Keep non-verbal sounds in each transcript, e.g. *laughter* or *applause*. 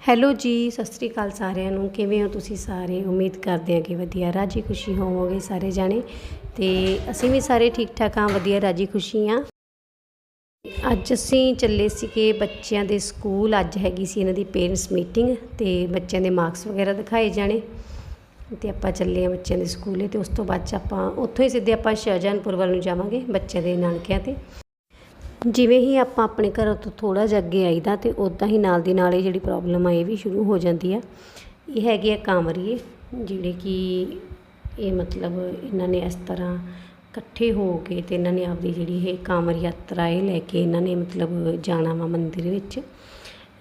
Hello ਜੀ, ਸਤਿ ਸ੍ਰੀ ਅਕਾਲ ਸਾਰਿਆਂ ਨੂੰ। ਕਿਵੇਂ ਹੋ ਤੁਸੀਂ ਸਾਰੇ? ਉਮੀਦ ਕਰਦੇ ਹਾਂ ਕਿ ਵਧੀਆ। ਰਾਜੀ ਖੁਸ਼ੀ ਹੋਵੋਗੇ ਸਾਰੇ ਜਾਣੇ। ਤੇ ਅਸੀਂ ਵੀ ਸਾਰੇ ਠੀਕ ਠਾਕ ਹਾਂ, ਵਧੀਆ ਰਾਜੀ ਖੁਸ਼ੀ ਹਾਂ। ਅੱਜ ਅਸੀਂ ਚੱਲੇ ਸੀਗੇ ਬੱਚਿਆਂ ਦੇ ਸਕੂਲ। ਅੱਜ ਹੈਗੀ ਸੀ ਇਹਨਾਂ ਦੀ ਪੇਰੈਂਟਸ ਮੀਟਿੰਗ ਤੇ ਬੱਚਿਆਂ ਦੇ ਮਾਰਕਸ ਵਗੈਰਾ ਦਿਖਾਏ ਜਾਣੇ। ਤੇ ਆਪਾਂ ਚੱਲੇ ਆ ਬੱਚਿਆਂ ਦੇ ਸਕੂਲੇ ਤੇ ਉਸ ਤੋਂ ਬਾਅਦ 'ਚ ਆਪਾਂ ਉੱਥੋਂ ਹੀ ਸਿੱਧੇ ਆਪਾਂ ਸ਼ਾਹਜਹਾਨਪੁਰ ਵੱਲ ਨੂੰ ਜਾਵਾਂਗੇ, ਬੱਚਿਆਂ ਦੇ ਨਾਨਕਿਆਂ ਤੇ। ਜਿਵੇਂ ਹੀ ਆਪਾਂ ਆਪਣੇ ਘਰਾਂ ਤੋਂ ਥੋੜ੍ਹਾ ਜਿਹਾ ਅੱਗੇ ਆਈਦਾ ਅਤੇ ਉੱਦਾਂ ਹੀ ਨਾਲ ਦੀ ਨਾਲ ਇਹ ਜਿਹੜੀ ਪ੍ਰੋਬਲਮ ਆ, ਇਹ ਵੀ ਸ਼ੁਰੂ ਹੋ ਜਾਂਦੀ ਆ। ਇਹ ਹੈਗੇ ਆ ਕਾਂਵਰੀਏ, ਜਿਹੜੇ ਕਿ ਇਹ ਮਤਲਬ ਇਹਨਾਂ ਨੇ ਇਸ ਤਰ੍ਹਾਂ ਇਕੱਠੇ ਹੋ ਕੇ ਅਤੇ ਇਹਨਾਂ ਨੇ ਆਪਦੀ ਜਿਹੜੀ ਇਹ ਕਾਂਵਰ ਯਾਤਰਾ ਇਹ ਲੈ ਕੇ ਇਹਨਾਂ ਨੇ ਮਤਲਬ ਜਾਣਾ ਵਾ ਮੰਦਿਰ ਵਿੱਚ।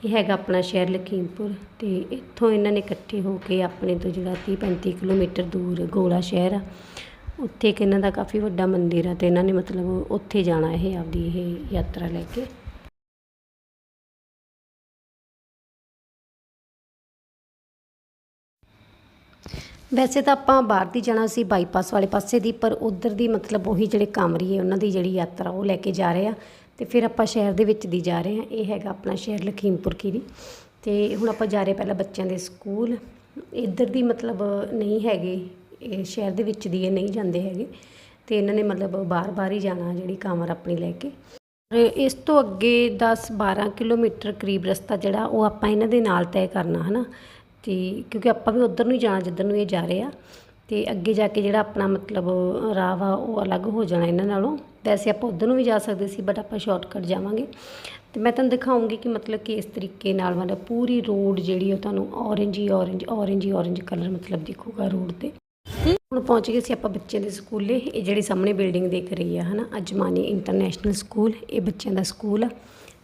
ਇਹ ਹੈਗਾ ਆਪਣਾ ਸ਼ਹਿਰ ਲਖੀਮਪੁਰ ਅਤੇ ਇੱਥੋਂ ਇਹਨਾਂ ਨੇ ਇਕੱਠੇ ਹੋ ਕੇ ਆਪਣੇ ਤੋਂ ਜਿਹੜਾ 30 35 ਕਿਲੋਮੀਟਰ ਦੂਰ ਗੋਲਾ ਸ਼ਹਿਰ ਆ ਉੱਥੇ ਇੱਕ ਇਹਨਾਂ ਦਾ ਕਾਫੀ ਵੱਡਾ ਮੰਦਿਰ ਆ ਤੇ ਇਹਨਾਂ ਨੇ ਮਤਲਬ ਉੱਥੇ ਜਾਣਾ ਇਹ, ਆਪਦੀ ਇਹ ਯਾਤਰਾ ਲੈ ਕੇ। ਵੈਸੇ ਤਾਂ ਆਪਾਂ ਬਾਹਰ ਦੀ ਜਾਣਾ ਸੀ, ਬਾਈਪਾਸ ਵਾਲੇ ਪਾਸੇ ਦੀ, ਪਰ ਉਧਰ ਦੀ ਮਤਲਬ ਉਹੀ ਜਿਹੜੇ ਕਾਮਰੀਏ ਉਹਨਾਂ ਦੀ ਜਿਹੜੀ ਯਾਤਰਾ ਉਹ ਲੈ ਕੇ ਜਾ ਰਹੇ ਆ। ਤੇ ਫਿਰ ਆਪਾਂ ਸ਼ਹਿਰ ਦੇ ਵਿੱਚ ਦੀ ਜਾ ਰਹੇ ਆ। ਇਹ ਹੈਗਾ ਆਪਣਾ ਸ਼ਹਿਰ ਲਖੀਮਪੁਰ ਖੀਰੀ। ਤੇ ਹੁਣ ਆਪਾਂ ਜਾ ਰਹੇ ਪਹਿਲਾਂ ਬੱਚਿਆਂ ਦੇ ਸਕੂਲ। ਇੱਧਰ ਦੀ ਮਤਲਬ ਨਹੀਂ ਹੈਗੇ ਇਹ ਸ਼ਹਿਰ ਦੇ ਵਿੱਚ ਦੀ ਇਹ ਨਹੀਂ ਜਾਂਦੇ ਹੈਗੇ। ਤੇ ਇਹਨਾਂ ਨੇ ਮਤਲਬ ਬਾਹਰ ਬਾਹਰ ਹੀ ਜਾਣਾ ਜਿਹੜੀ ਕਾਮਰ ਆਪਣੀ ਲੈ ਕੇ। ਔਰ ਇਸ ਤੋਂ ਅੱਗੇ 10-12 ਕਿਲੋਮੀਟਰ ਕਰੀਬ ਰਸਤਾ ਜਿਹੜਾ ਉਹ ਆਪਾਂ ਇਹਨਾਂ ਦੇ ਨਾਲ ਤੈਅ ਕਰਨਾ, ਹਨਾ? ਤੇ ਕਿਉਂਕਿ ਆਪਾਂ ਵੀ ਉਧਰ ਨੂੰ ਹੀ ਜਾਣਾ, ਜਿੱਧਰ ਨੂੰ ਇਹ ਜਾ ਰਹੇ ਆ। ਤੇ ਅੱਗੇ ਜਾ ਕੇ ਜਿਹੜਾ ਆਪਣਾ ਮਤਲਬ ਰਾਹ ਵਾ, ਉਹ ਅਲੱਗ ਹੋ ਜਾਣਾ ਇਹਨਾਂ ਨਾਲੋਂ। ਵੈਸੇ ਆਪਾਂ ਉਧਰ ਨੂੰ ਵੀ ਜਾ ਸਕਦੇ ਸੀ ਬਟ ਆਪਾਂ ਸ਼ਾਰਟਕਟ ਜਾਵਾਂਗੇ। ਤੇ ਮੈਂ ਤੁਹਾਨੂੰ ਦਿਖਾਉਂਗੀ ਕਿ ਮਤਲਬ ਕਿ ਇਸ ਤਰੀਕੇ ਨਾਲ ਮਤਲਬ ਪੂਰੀ ਰੋਡ ਜਿਹੜੀ ਉਹ ਤੁਹਾਨੂੰ ਔਰੇਂਜ ਹੀ ਔਰੇਂਜ ਔਰੇਂਜ ਹੀ ਔਰੇਂਜ ਕਲਰ ਮਤਲਬ ਦਿਖੂਗਾ ਰੋਡ ਤੇ। ਹੁਣ ਪਹੁੰਚ ਗਏ ਸੀ ਆਪਾਂ ਬੱਚਿਆਂ ਦੇ ਸਕੂਲੇ। ਇਹ ਜਿਹੜੀ ਸਾਹਮਣੇ ਬਿਲਡਿੰਗ ਦੇਖ ਰਹੀ ਆ, ਹਨਾ, ਅਜਮਾਨੀ ਇੰਟਰਨੈਸ਼ਨਲ ਸਕੂਲ ਇਹ ਬੱਚਿਆਂ ਦਾ ਸਕੂਲ ਆ।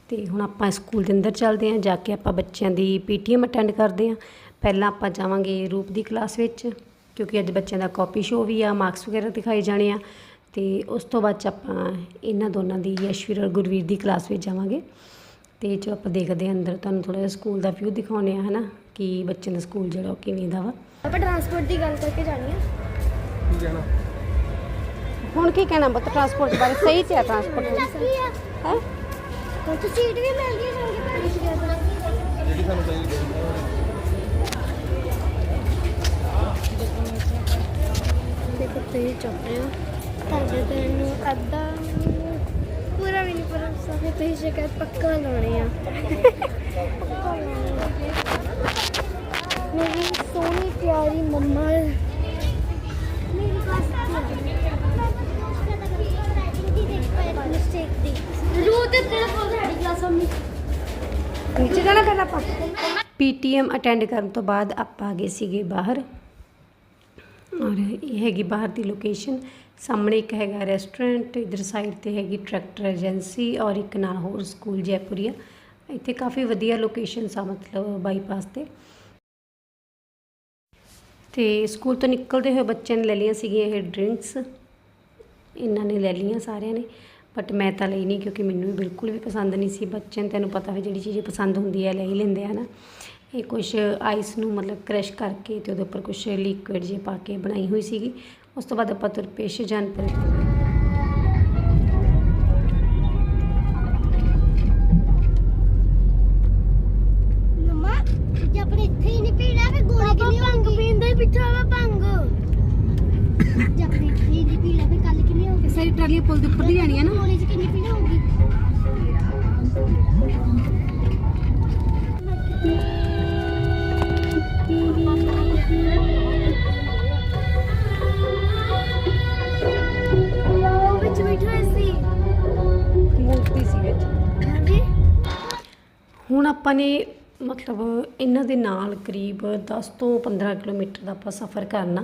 ਤੇ ਹੁਣ ਆਪਾਂ ਸਕੂਲ ਦੇ ਅੰਦਰ ਚੱਲਦੇ ਹਾਂ ਜਾ ਕੇ ਆਪਾਂ ਬੱਚਿਆਂ ਦੀ ਪੀਟੀਐਮ ਅਟੈਂਡ ਕਰਦੇ ਹਾਂ ਪਹਿਲਾਂ ਆਪਾਂ ਜਾਵਾਂਗੇ ਰੂਪ ਦੀ ਕਲਾਸ ਵਿੱਚ, ਕਿਉਂਕਿ ਅੱਜ ਬੱਚਿਆਂ ਦਾ ਕਾਪੀ ਸ਼ੋ ਵੀ ਆ ਮਾਰਕਸ ਵਗੈਰਾ ਦਿਖਾਏ ਜਾਣੇ ਆ। ਤੇ ਉਸ ਤੋਂ ਬਾਅਦ 'ਚ ਆਪਾਂ ਇਹਨਾਂ ਦੋਨਾਂ ਦੀ ਯਸ਼ਵੀਰ ਔਰ ਗੁਰਵੀਰ ਦੀ ਕਲਾਸ ਵਿੱਚ ਜਾਵਾਂਗੇ। ਤੇ ਜੋ ਆਪਾਂ ਦੇਖਦੇ ਹਾਂ ਅੰਦਰ ਤੁਹਾਨੂੰ ਥੋੜਾ ਜਿਹਾ ਸਕੂਲ ਦਾ ਵਿਊ ਦਿਖਾਉਂਦੇ ਆ ਹਨਾ ਕਿ ਬੱਚਿਆਂ ਦਾ ਸਕੂਲ ਜਿਹੜਾ ਉਹ ਕਿਵੇਂ ਦਾ ਵਾ। ਆਪਾਂ ਟਰਾਂਸਪੋਰਟ ਦੀ ਗੱਲ ਕਰਕੇ ਜਾਣੀ ਆ। ਹੁਣ ਕੀ ਕਹਿਣਾ ਬਤ ਟਰਾਂਸਪੋਰਟ ਬਾਰੇ? ਸਹੀ ਤੇ ਟਰਾਂਸਪੋਰਟ ਕੀ ਆ। ਹੈ? ਕੁਝ ਸੀਟ ਵੀ ਮਿਲਦੀ ਹੈ ਸਾਨੂੰ ਭੈਣ ਜਿਹੜੀ ਸਾਨੂੰ ਚਾਹੀਦੀ ਤੇ ਕੁੱਤੇ ਹੀ ਚੁੱਪ ਰਹੇ ਹੋ ਤੇ ਨੂੰ ਅੱਧਾ ਪੂਰਾ ਵੀ ਨਹੀਂ ਪਰ ਸਾਰੇ ਤੇ ਸ਼ਿਕਾਇਤ ਪੱਕਾ ਲਾਉਣੇ ਆ। ਮੇਰੀ ਸੋਹਣੀ ਪਿਆਰੀ ਮੰਮਾ। ਮੇਰੀ ਕਲਾਸ ਨੀਚੇ ਜਾਣਾ ਆਪਾਂ। ਪੀਟੀਐਮ ਅਟੈਂਡ ਕਰਨ ਤੋਂ ਬਾਅਦ ਆਪਾਂ ਆ ਗਏ ਸੀਗੇ ਬਾਹਰ। ਔਰ ਇਹ ਹੈਗੀ ਬਾਹਰ ਦੀ ਲੋਕੇਸ਼ਨ ਸਾਹਮਣੇ ਇੱਕ ਹੈਗਾ ਰੈਸਟੋਰੈਂਟ ਇਧਰ ਸਾਈਡ ਤੇ ਹੈਗੀ ਟਰੈਕਟਰ ਏਜੰਸੀ ਔਰ ਇੱਕ ਨਾਲ ਹੋਰ ਸਕੂਲ ਜੈਪੁਰੀਆ। ਇੱਥੇ ਕਾਫੀ ਵਧੀਆ ਲੋਕੇਸ਼ਨ ਆ, ਮਤਲਬ ਬਾਈਪਾਸ ਤੇ। ਤੇ ਸਕੂਲ ਤੋਂ ਨਿਕਲਦੇ ਹੋਏ ਬੱਚਿਆਂ ਨੇ ਲੈ ਲਈਆਂ ਸੀਗੀਆਂ ਇਹ ਡਰਿੰਕਸ ਇਹਨਾਂ ਨੇ ਲੈ ਲਈਆਂ ਸਾਰਿਆਂ ਨੇ ਬਟ ਮੈਂ ਤਾਂ ਲਈ ਨਹੀਂ ਕਿਉਂਕਿ ਮੈਨੂੰ ਵੀ ਬਿਲਕੁਲ ਵੀ ਪਸੰਦ ਨਹੀਂ ਸੀ। ਬੱਚਿਆਂ ਨੂੰ ਤੈਨੂੰ ਪਤਾ ਵੀ ਜਿਹੜੀ ਚੀਜ਼ ਪਸੰਦ ਹੁੰਦੀ ਹੈ, ਲੈ ਹੀ ਲੈਂਦੇ ਆ ਨਾ। ਇਹ ਕੁਝ ਆਈਸ ਨੂੰ ਮਤਲਬ ਕ੍ਰਸ਼ ਕਰਕੇ ਤੇ ਉਹਦੇ ਉੱਪਰ ਕੁਝ ਲਿਕੁਇਡ ਜੇ ਪਾ ਕੇ ਬਣਾਈ ਹੋਈ ਸੀਗੀ। ਉਸ ਤੋਂ ਬਾਅਦ ਆਪਾਂ ਤੁਰ ਪਏ ਸ਼ਾਹਜਹਾਨਪੁਰ ਮਮਾ ਜੇ ਆਪਣੇ ਇੱਥੇ ਹੀ ਨਹੀਂ ਪੀਣਾ ਫਿਰ ਗੋਲੀ ਕਿੰਨੀ ਭੰਗ ਪੀਂਦਾ ਹੀ ਪਿੱਛਾ ਵਾ ਭੰਗ। ਜੇ ਆਪਣੇ ਇੱਥੇ ਹੀ ਨਹੀਂ ਪੀਣਾ ਫਿਰ ਕੱਲ ਕਿੰਨੀ ਹੋਊਗੀ? ਸਾਰੀ ਟਰਾਲੀ ਪੁਲ ਦੇ ਉੱਪਰ ਦੀ ਜਾਣੀ ਹੈ ਨਾ ਗੋਲੀ ਚ ਕਿੰਨੀ ਪੀਣਾ ਹੋਊਗੀ? ਆਪਾਂ ਨੇ ਮਤਲਬ ਇਹਨਾਂ ਦੇ ਨਾਲ ਕਰੀਬ 10 ਤੋਂ 15 ਕਿਲੋਮੀਟਰ ਦਾ ਆਪਾਂ ਸਫ਼ਰ ਕਰਨਾ।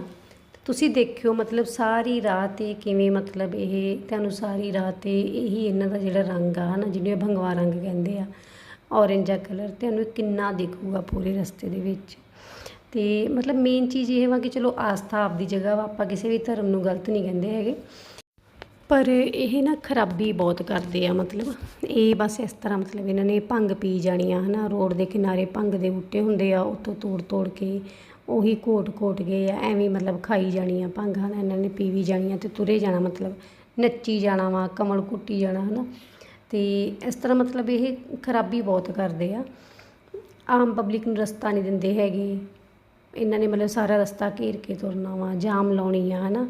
ਤੇ ਤੁਸੀਂ ਦੇਖਿਓ ਮਤਲਬ ਸਾਰੀ ਰਾਤ ਤੇ ਕਿਵੇਂ ਮਤਲਬ ਇਹ ਤੁਹਾਨੂੰ ਸਾਰੀ ਰਾਤ ਤੇ ਇਹੀ ਇਹਨਾਂ ਦਾ ਜਿਹੜਾ ਰੰਗ ਆ ਨਾ ਜਿਹਨੂੰ ਭੰਗਵਾ ਰੰਗ ਕਹਿੰਦੇ ਆ, ਔਰੇਂਜਾ ਕਲਰ ਤੁਹਾਨੂੰ ਕਿੰਨਾ ਦਿਖੂਗਾ ਪੂਰੇ ਰਸਤੇ ਦੇ ਵਿੱਚ। ਤੇ ਮਤਲਬ ਮੇਨ ਚੀਜ਼ ਇਹ ਵਾ ਕਿ ਚਲੋ ਆਸਥਾ ਆਪਦੀ ਜਗ੍ਹਾ ਵਾ, ਆਪਾਂ ਕਿਸੇ ਵੀ ਧਰਮ ਨੂੰ ਗਲਤ ਨਹੀਂ ਕਹਿੰਦੇ ਹੈਗੇ। ਪਰ ਇਹ ਨਾ ਖਰਾਬੀ ਬਹੁਤ ਕਰਦੇ ਆ, ਮਤਲਬ ਇਹ ਬਸ ਇਸ ਤਰ੍ਹਾਂ ਮਤਲਬ ਇਹਨਾਂ ਨੇ ਭੰਗ ਪੀ ਜਾਣੀ ਆ ਹਨਾ, ਰੋਡ ਦੇ ਕਿਨਾਰੇ ਭੰਗ ਦੇ ਬੂਟੇ ਹੁੰਦੇ ਆ ਉੱਥੋਂ ਤੋੜ ਤੋੜ ਕੇ ਉਹੀ ਕੋਟ ਕੋਟ ਗਏ ਆ, ਐਵੇਂ ਮਤਲਬ ਖਾਈ ਜਾਣੀ ਆ ਭੰਗ, ਹਨਾ, ਇਹਨਾਂ ਨੇ ਪੀ ਵੀ ਜਾਣੀ ਆ ਤੇ ਤੁਰੇ ਜਾਣਾ, ਮਤਲਬ ਨੱਚੀ ਜਾਣਾ ਵਾ, ਕਮਲ ਕੁੱਟੀ ਜਾਣਾ, ਹਨਾ, ਤੇ ਇਸ ਤਰ੍ਹਾਂ ਮਤਲਬ ਇਹ ਖਰਾਬੀ ਬਹੁਤ ਕਰਦੇ ਆ। ਆਮ ਪਬਲਿਕ ਨੂੰ ਰਸਤਾ ਨਹੀਂ ਦਿੰਦੇ ਹੈਗੇ। ਇਹਨਾਂ ਨੇ ਮਤਲਬ ਸਾਰਾ ਰਸਤਾ ਘੇਰ ਕੇ ਤੁਰਨਾ ਵਾ, ਜਾਮ ਲਾਉਣੀ ਆ, ਹਨਾ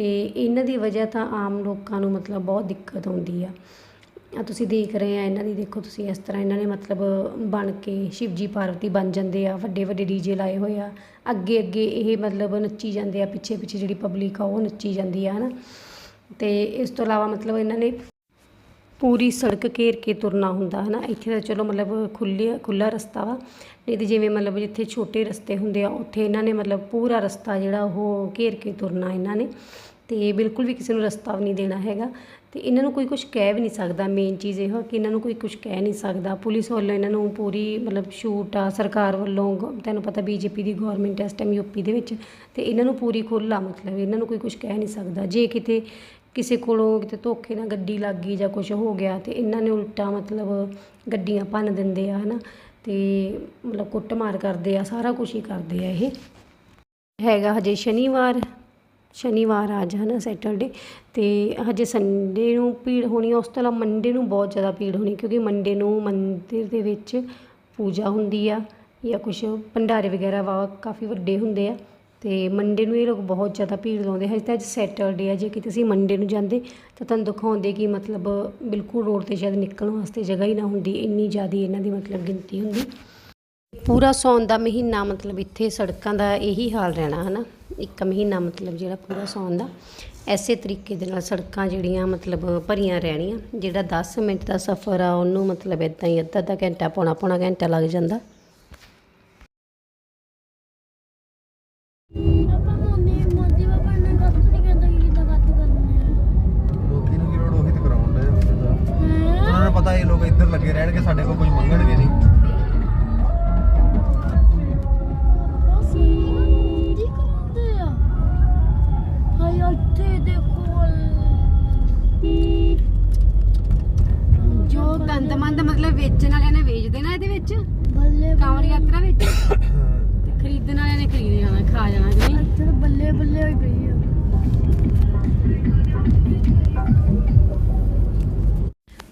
ਤੇ ਇਹਨਾਂ ਦੀ ਵਜ੍ਹਾ ਤਾਂ ਆਮ ਲੋਕਾਂ ਨੂੰ ਮਤਲਬ ਬਹੁਤ ਦਿੱਕਤ ਆਉਂਦੀ ਆ। ਆ ਤੁਸੀਂ ਦੇਖ ਰਹੇ ਆ, ਇਹਨਾਂ ਦੀ ਦੇਖੋ ਤੁਸੀਂ ਇਸ ਤਰ੍ਹਾਂ ਇਹਨਾਂ ਨੇ ਮਤਲਬ ਬਣ ਕੇ ਸ਼ਿਵਜੀ ਪਾਰਵਤੀ ਬਣ ਜਾਂਦੇ ਆ, ਵੱਡੇ ਵੱਡੇ ਡੀਜੇ ਲਾਏ ਹੋਏ ਆ। ਅੱਗੇ ਅੱਗੇ ਇਹ ਮਤਲਬ ਨੱਚੀ ਜਾਂਦੇ ਆ, ਪਿੱਛੇ ਪਿੱਛੇ ਜਿਹੜੀ ਪਬਲਿਕ ਆ ਉਹ ਨੱਚੀ ਜਾਂਦੀ ਆ, ਹਨਾ। ਤੇ ਇਸ ਤੋਂ ਇਲਾਵਾ ਮਤਲਬ ਇਹਨਾਂ ਨੇ ਪੂਰੀ ਸੜਕ ਘੇਰ ਕੇ ਤੁਰਨਾ ਹੁੰਦਾ ਹੈ ਨਾ ਇੱਥੇ ਤਾਂ ਚਲੋ ਮਤਲਬ ਖੁੱਲ੍ਹੇ ਖੁੱਲਾ ਰਸਤਾ ਵਾ। ਨਹੀਂ ਤੇ ਜਿਵੇਂ ਮਤਲਬ ਜਿੱਥੇ ਛੋਟੇ ਰਸਤੇ ਹੁੰਦੇ ਆ, ਉੱਥੇ ਇਹਨਾਂ ਨੇ ਮਤਲਬ ਪੂਰਾ ਰਸਤਾ ਜਿਹੜਾ ਉਹ ਘੇਰ ਕੇ ਤੁਰਨਾ ਇਹਨਾਂ ਨੇ। ਤੇ ਬਿਲਕੁਲ ਵੀ ਕਿਸੇ ਨੂੰ ਰਸਤਾ ਵੀ ਨਹੀਂ ਦੇਣਾ ਹੈਗਾ ਤੇ ਇਹਨਾਂ ਨੂੰ ਕੋਈ ਕੁਝ ਕਹਿ ਵੀ ਨਹੀਂ ਸਕਦਾ। ਮੇਨ ਚੀਜ਼ ਇਹ ਹੈ ਕਿ ਇਹਨਾਂ ਨੂੰ ਕੋਈ ਕੁਝ ਕਹਿ ਨਹੀਂ ਸਕਦਾ। ਪੁਲਿਸ ਵੱਲੋਂ ਇਹਨਾਂ ਨੂੰ ਪੂਰੀ ਮਤਲਬ ਛੂਟ ਆ, ਸਰਕਾਰ ਵੱਲੋਂ ਗ- ਤੁਹਾਨੂੰ ਪਤਾ ਬੀਜੇਪੀ ਦੀ ਗਵਰਨਮੈਂਟ ਇਸ ਟਾਈਮ ਯੂਪੀ ਦੇ ਵਿੱਚ ਤੇ ਇਹਨਾਂ ਨੂੰ ਪੂਰੀ ਖੁੱਲ੍ਹ ਆ, ਮਤਲਬ ਇਹਨਾਂ ਨੂੰ ਕੋਈ ਕੁਝ ਕਹਿ ਨਹੀਂ ਸਕਦਾ। ਜੇ ਕਿਤੇ ਕਿਸੇ ਕੋਲੋਂ ਕਿਤੇ ਧੋਖੇ ਨਾਲ ਗੱਡੀ ਲੱਗ ਗਈ ਜਾਂ ਕੁਝ ਹੋ ਗਿਆ ਤੇ ਇਹਨਾਂ ਨੇ ਉਲਟਾ ਮਤਲਬ ਗੱਡੀਆਂ ਭੰਨ ਦਿੰਦੇ ਆ, ਹਨਾ? ਤੇ ਮਤਲਬ ਕੁੱਟਮਾਰ ਕਰਦੇ ਆ, ਸਾਰਾ ਕੁਝ ਹੀ ਕਰਦੇ ਆ ਇਹ। ਹੈਗਾ ਹਜੇ ਸ਼ਨੀਵਾਰ। ਸ਼ਨੀਵਾਰ ਅੱਜ ਹੈ ਨਾ ਸੈਟਰਡੇ ਅਤੇ ਹਜੇ ਸੰਡੇ ਨੂੰ ਭੀੜ ਹੋਣੀ ਉਸ ਤੋਂ ਇਲਾਵਾ ਮੰਡੇ ਨੂੰ ਬਹੁਤ ਜ਼ਿਆਦਾ ਭੀੜ ਹੋਣੀ ਕਿਉਂਕਿ ਮੰਡੇ ਨੂੰ ਮੰਦਿਰ ਦੇ ਵਿੱਚ ਪੂਜਾ ਹੁੰਦੀ ਆ ਜਾਂ ਕੁਛ ਭੰਡਾਰੇ ਵਗੈਰਾ ਵਾ, ਕਾਫੀ ਵੱਡੇ ਹੁੰਦੇ ਆ ਅਤੇ ਮੰਡੇ ਨੂੰ ਇਹ ਲੋਕ ਬਹੁਤ ਜ਼ਿਆਦਾ ਭੀੜ ਲਾਉਂਦੇ ਹਜੇ ਤਾਂ ਅੱਜ ਸੈਟਰਡੇ ਆ, ਜੇ ਕਿਤੇ ਤੁਸੀਂ ਮੰਡੇ ਨੂੰ ਜਾਂਦੇ ਤਾਂ ਤੁਹਾਨੂੰ ਦਿਖਾਉਂਦੇ ਕਿ ਮਤਲਬ ਬਿਲਕੁਲ ਰੋਡ ਤੇ ਸ਼ਾਇਦ ਨਿਕਲਣ ਵਾਸਤੇ ਜਗ੍ਹਾ ਹੀ ਨਾ ਹੁੰਦੀ, ਇੰਨੀ ਜ਼ਿਆਦਾ ਇਹਨਾਂ ਦੀ ਮਤਲਬ ਗਿਣਤੀ ਹੁੰਦੀ। ਪੂਰਾ ਸੌਣ ਦਾ ਮਹੀਨਾ ਮਤਲਬ ਇੱਥੇ ਸੜਕਾਂ ਦਾ ਇਹੀ ਹਾਲ ਰਹਿਣਾ, ਹਨਾ? ਇੱਕ ਮਹੀਨਾ ਮਤਲਬ ਜਿਹੜਾ ਪੂਰਾ ਸੌਣ ਦਾ ਐਸੇ ਤਰੀਕੇ ਦੇ ਨਾਲ ਸੜਕਾਂ ਜਿਹੜੀਆਂ ਮਤਲਬ ਭਰੀਆਂ ਰਹਿਣੀਆਂ ਜਿਹੜਾ 10 ਮਿੰਟ ਦਾ ਸਫ਼ਰ ਆ ਉਹਨੂੰ ਮਤਲਬ ਇਦਾਂ ਹੀ ਅੱਧਾ ਅੱਧਾ ਘੰਟਾ ਪੌਣਾ ਪੌਣਾ ਘੰਟਾ ਲੱਗ ਜਾਂਦਾ। ਪਤਾ ਇਹ ਲੋਕ ਇੱਧਰ ਲੱਗੇ ਰਹਿਣਗੇ ਸਾਡੇ ਕੋਲ ਕੁਝ ਮੰਗਣਗੇ ਨਹੀਂ। ਵੇਚਣ ਵਾਲਿਆਂ ਨੇ ਵੇਚ ਦੇਣਾ ਇਹਦੇ ਵਿੱਚ? ਬੱਲੇ ਕਾਂਵੜ ਯਾਤਰਾ ਵਿੱਚ? *coughs* ਤੇ ਖਰੀਦਣ ਵਾਲਿਆਂ ਨੇ ਖਰੀਦ ਜਾਣਾ ਖਾ ਜਾਣਾ ਕਿ ਨਹੀਂ? ਇੱਥੇ ਤਾਂ ਬੱਲੇ ਬੱਲੇ ਹੋਈ ਪਈ ਆ।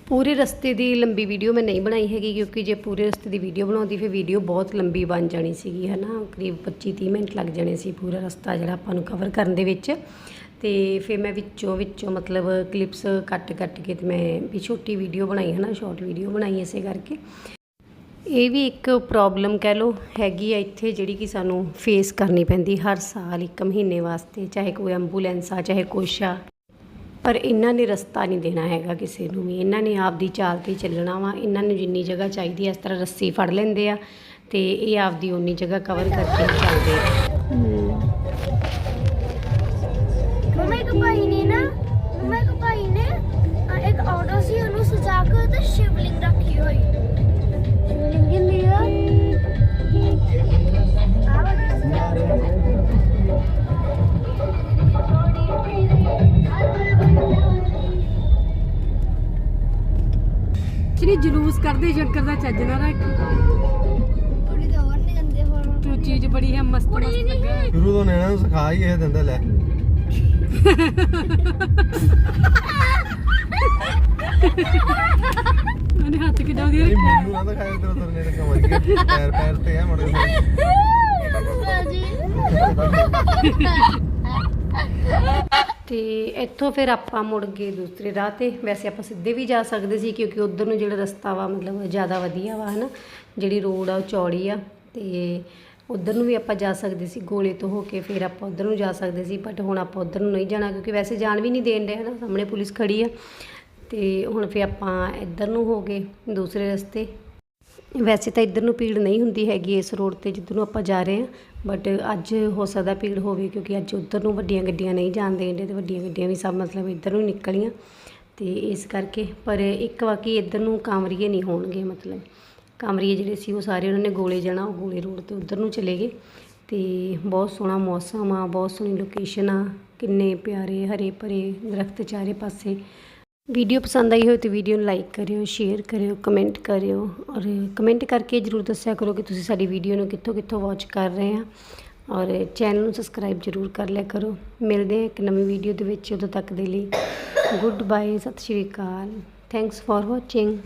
ਪੂਰੇ ਰਸਤੇ ਦੀ ਲੰਬੀ ਵੀਡੀਓ ਮੈਂ ਨਹੀਂ ਬਣਾਈ ਹੈਗੀ ਕਿਉਂਕਿ ਜੇ ਪੂਰੇ ਰਸਤੇ ਦੀ ਵੀਡੀਓ ਬਣਾਉਂਦੀ ਫਿਰ ਵੀਡੀਓ ਬਹੁਤ ਲੰਬੀ ਬਣ ਜਾਣੀ ਸੀਗੀ ਹੈ ਨਾ ਕਰੀਬ 25 30 ਮਿੰਟ ਲੱਗ ਜਾਣੇ ਸੀ ਪੂਰਾ ਰਸਤਾ ਜਿਹੜਾ ਆਪਾਂ ਨੂੰ ਕਵਰ ਕਰਨ ਦੇ ਵਿੱਚ। ਅਤੇ ਫਿਰ ਮੈਂ ਵਿੱਚੋਂ ਵਿੱਚੋਂ ਮਤਲਬ ਕਲਿੱਪਸ ਕੱਟ ਕੱਟ ਕੇ ਅਤੇ ਮੈਂ ਵੀ ਛੋਟੀ ਵੀਡੀਓ ਬਣਾਈ ਹੈ ਨਾ ਸ਼ਾਰਟ ਵੀਡੀਓ ਬਣਾਈ ਇਸੇ ਕਰਕੇ। ਇਹ ਵੀ ਇੱਕ ਪ੍ਰੋਬਲਮ ਕਹਿ ਲਓ ਹੈਗੀ ਆ ਇੱਥੇ ਜਿਹੜੀ ਕਿ ਸਾਨੂੰ ਫੇਸ ਕਰਨੀ ਪੈਂਦੀ ਹਰ ਸਾਲ ਇੱਕ ਮਹੀਨੇ ਵਾਸਤੇ, ਚਾਹੇ ਕੋਈ ਐਂਬੂਲੈਂਸ ਆ, ਚਾਹੇ ਕੁਛ ਆ। ਪਰ ਇਹਨਾਂ ਨੇ ਰਸਤਾ ਨਹੀਂ ਦੇਣਾ ਹੈਗਾ ਕਿਸੇ ਨੂੰ ਵੀ। ਇਹਨਾਂ ਨੇ ਆਪਦੀ ਚਾਲ ਤੇ ਚੱਲਣਾ ਵਾ। ਇਹਨਾਂ ਨੂੰ ਜਿੰਨੀ ਜਗ੍ਹਾ ਚਾਹੀਦੀ ਹੈ ਇਸ ਤਰ੍ਹਾਂ ਰੱਸੀ ਫੜ ਲੈਂਦੇ ਆ ਤੇ ਇਹ ਆਪਦੀ ਉਨੀ ਜਗ੍ਹਾ ਕਵਰ ਕਰਕੇ ਚੱਲਦੇ ਆ। ਤੇ ਸ਼ਿਵਲਿੰਗ ਰੱਖੀ ਹੋਈ। ਸ਼ਿਵਲਿੰਗ ਜਿਹੜੀ ਜਲੂਸ ਕਰਦੇ ਸ਼ੰਕਰ ਦਾ ਚੱਜ ਨਾ ਰੱਖ। ਕੁੜੀ ਦੇ ਹੋਰ ਨਹੀਂ ਗੰਦੇ ਹੋਰ। ਤੂੰ ਚੀਜ਼ ਬੜੀ ਹੈ ਮਸਤ ਨਹੀਂ ਸ਼ੁਰੂ ਤੋਂ ਨੈਣਾ ਨੂੰ ਸਿਖਾ ਹੀ ਇਹ ਦਿੰਦਾ ਲੈ। *laughs* ਉਹਨੇ ਹੱਥ ਕਿਦਾਂ ਦੀ ਇਹ ਮੈਨੂੰ ਨਾ ਦਿਖਾਇਆ ਤੇਰਾ ਤਰਨੇ ਨੇ ਕਮਾਈ ਗਿਆ ਪੈਰ ਪੈਰ ਤੇ ਆ ਮੜੇ ਬਾਜੀ ਤੇ ਇੱਥੋਂ ਫਿਰ ਆਪਾਂ ਮੁੜ ਗਏ ਦੂਸਰੇ ਰਾਹ ਤੇ। ਵੈਸੇ ਆਪਾਂ ਸਿੱਧੇ ਵੀ ਜਾ ਸਕਦੇ ਸੀ ਕਿਉਂਕਿ ਉਧਰ ਨੂੰ ਜਿਹੜਾ ਰਸਤਾ ਵਾ ਮਤਲਬ ਜ਼ਿਆਦਾ ਵਧੀਆ ਵਾ ਹਨਾ? ਜਿਹੜੀ ਰੋਡ ਆ ਉਹ ਚੌੜੀ ਆ। ਤੇ ਉਧਰ ਨੂੰ ਵੀ ਆਪਾਂ ਜਾ ਸਕਦੇ ਸੀ, ਗੋਲੇ ਤੋਂ ਹੋ ਕੇ ਫਿਰ ਆਪਾਂ ਉਧਰ ਨੂੰ ਜਾ ਸਕਦੇ ਸੀ ਬਟ ਹੁਣ ਆਪਾਂ ਉਧਰ ਨੂੰ ਨਹੀਂ ਜਾਣਾ ਕਿਉਂਕਿ ਵੈਸੇ ਜਾਣ ਵੀ ਨਹੀਂ ਦੇਣ ਦੇ ਨਾ ਸਾਹਮਣੇ ਪੁਲਿਸ ਖੜੀ ਆ। ਤੇ ਹੁਣ ਫਿਰ ਆਪਾਂ ਇੱਧਰ ਨੂੰ ਹੋ ਗਏ ਦੂਸਰੇ ਰਸਤੇ। ਵੈਸੇ ਤਾਂ ਇੱਧਰ ਨੂੰ ਭੀੜ ਨਹੀਂ ਹੁੰਦੀ ਹੈਗੀ ਇਸ ਰੋਡ ਤੇ ਜਿੱਧਰ ਨੂੰ ਆਪਾਂ ਜਾ ਰਹੇ ਹਾਂ ਬਟ ਅੱਜ ਹੋ ਸਕਦਾ ਭੀੜ ਹੋਵੇ ਕਿਉਂਕਿ ਅੱਜ ਉੱਧਰ ਨੂੰ ਵੱਡੀਆਂ ਗੱਡੀਆਂ ਨਹੀਂ ਜਾਣ ਦੇਣਦੇ ਤੇ ਵੱਡੀਆਂ ਗੱਡੀਆਂ ਵੀ ਸਭ ਮਤਲਬ ਇੱਧਰ ਨੂੰ ਨਿਕਲੀਆਂ। ਤੇ ਇਸ ਕਰਕੇ, ਪਰ ਇੱਕ ਵਾਕੀ ਇੱਧਰ ਨੂੰ ਕਾਮਰੀਏ ਨਹੀਂ ਹੋਣਗੇ ਮਤਲਬ। ਕਾਂਵਰੀਏ ਜਿਹੜੇ ਸੀ ਉਹ ਸਾਰੇ ਉਹਨਾਂ ਨੇ ਗੋਲੇ ਜਾਣਾ ਉਹ ਗੋਲੇ ਰੋਡ ਤੇ ਉੱਧਰ ਨੂੰ ਚਲੇ ਗਏ ਤੇ ਬਹੁਤ ਸੋਹਣਾ ਮੌਸਮ ਆ, ਬਹੁਤ ਸੋਹਣੀ ਲੋਕੇਸ਼ਨ ਆ, ਕਿੰਨੇ ਪਿਆਰੇ ਹਰੇ ਭਰੇ ਦਰਖਤ ਚਾਰੇ ਪਾਸੇ। ਵੀਡੀਓ ਪਸੰਦ ਆਈ ਹੋਵੇ ਤਾਂ ਵੀਡੀਓ ਨੂੰ ਲਾਈਕ ਕਰਿਓ ਸ਼ੇਅਰ ਕਰਿਓ ਕਮੈਂਟ ਕਰਿਓ ਔਰ ਕਮੈਂਟ ਕਰਕੇ ਜਰੂਰ ਦੱਸਿਆ ਕਰੋ ਕਿ ਤੁਸੀਂ ਸਾਡੀ ਵੀਡੀਓ ਨੂੰ ਕਿੱਥੋਂ ਕਿੱਥੋਂ ਵਾਚ ਕਰ ਰਹੇ ਆ ਔਰ ਚੈਨਲ ਨੂੰ ਸਬਸਕ੍ਰਾਈਬ ਜਰੂਰ ਕਰ ਲਿਆ ਕਰੋ। ਮਿਲਦੇ ਹਾਂ ਇੱਕ ਨਵੀਂ ਵੀਡੀਓ ਦੇ ਵਿੱਚ ਉਦੋਂ ਤੱਕ ਦੇ ਲਈ। Good bye Sat Sri Akal. Thanks for watching